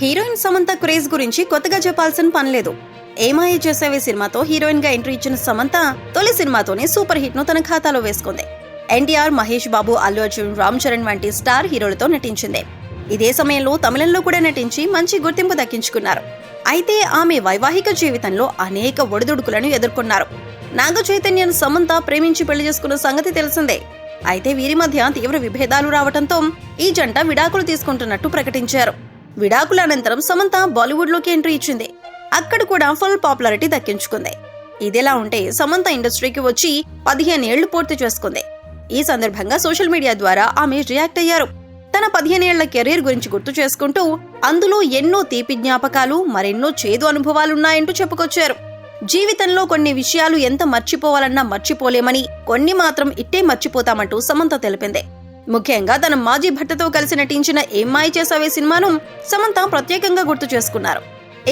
Heroine Samantha craze గురించి కొత్తగా చెప్పాల్సిన పని లేదు. ఏమాయ చేసేవే సినిమాతో హీరోయిన్గా ఎంట్రీ ఇచ్చిన సమంత తొలి సినిమాతోనే సూపర్ హిట్ను తన ఖాతాలో వేసుకుంది. ఎన్టీఆర్ మహేష్ బాబు అల్లు అర్జున్ రామ్ చరణ్ వంటి స్టార్ హీరోలతో నటించింది. ఇదే సమయంలో తమిళంలో కూడా నటించి మంచి గుర్తింపు దక్కించుకున్నారు. అయితే ఆమె వైవాహిక జీవితంలో అనేక ఒడిదుడుకులను ఎదుర్కొన్నారు. నాగ చైతన్యను సమంత ప్రేమించి పెళ్ళి చేసుకున్న సంగతి తెలిసిందే. అయితే వీరి మధ్య తీవ్ర విభేదాలు రావడంతో ఈ జంట విడాకులు తీసుకుంటున్నట్టు ప్రకటించారు. విడాకుల అనంతరం సమంత బాలీవుడ్లోకి ఎంట్రీ ఇచ్చింది. అక్కడ కూడా ఫుల్ పాపులారిటీ దక్కించుకుంది. ఇదిలా ఉంటే సమంత ఇండస్ట్రీకి వచ్చి పదిహేను ఏళ్ళు పూర్తి చేసుకుంది. ఈ సందర్భంగా సోషల్ మీడియా ద్వారా ఆమె రియాక్ట్ అయ్యారు. తన పదిహేనేళ్ళ కెరీర్ గురించి గుర్తు చేసుకుంటూ అందులో ఎన్నో తీపి జ్ఞాపకాలు మరెన్నో చేదు అనుభవాలున్నాయంటూ చెప్పుకొచ్చారు. జీవితంలో కొన్ని విషయాలు ఎంత మర్చిపోవాలన్నా మర్చిపోలేమని కొన్ని మాత్రం ఇట్టే మర్చిపోతామంటూ సమంత తెలిపింది. ముఖ్యంగా తన మాజీ భర్తతో కలిసి నటించిన ఏమాయి చేసావే సినిమాను సమంత ప్రత్యేకంగా గుర్తు చేసుకున్నారు.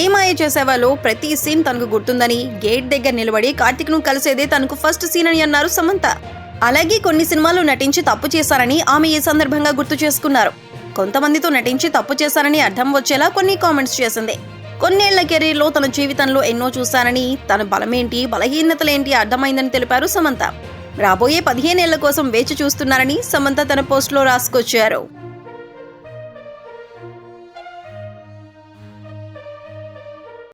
ఏమాయి చేసేవాలో ప్రతి సీన్ తనకు గుర్తుందని గేట్ దగ్గర నిలబడి కార్తిక్ను కలిసేదే తనకు ఫస్ట్ సీన్ అని అన్నారు సమంత. అలాగే కొన్ని సినిమాలు నటించి తప్పు చేశారని ఆమె ఈ సందర్భంగా గుర్తు చేసుకున్నారు. కొంతమందితో నటించి తప్పు చేశారని అర్థం వచ్చేలా కొన్ని కామెంట్స్ చేసింది. కొన్నేళ్ళ కెరీర్లో తన జీవితంలో ఎన్నో చూశానని తన బలమేంటి బలహీనతలేంటి అర్థమైందని తెలిపారు సమంత. రాబోయే పదిహేనేళ్ళ కోసం వేచి చూస్తున్నారని సమంత తన పోస్టులో రాసుకొచ్చారు.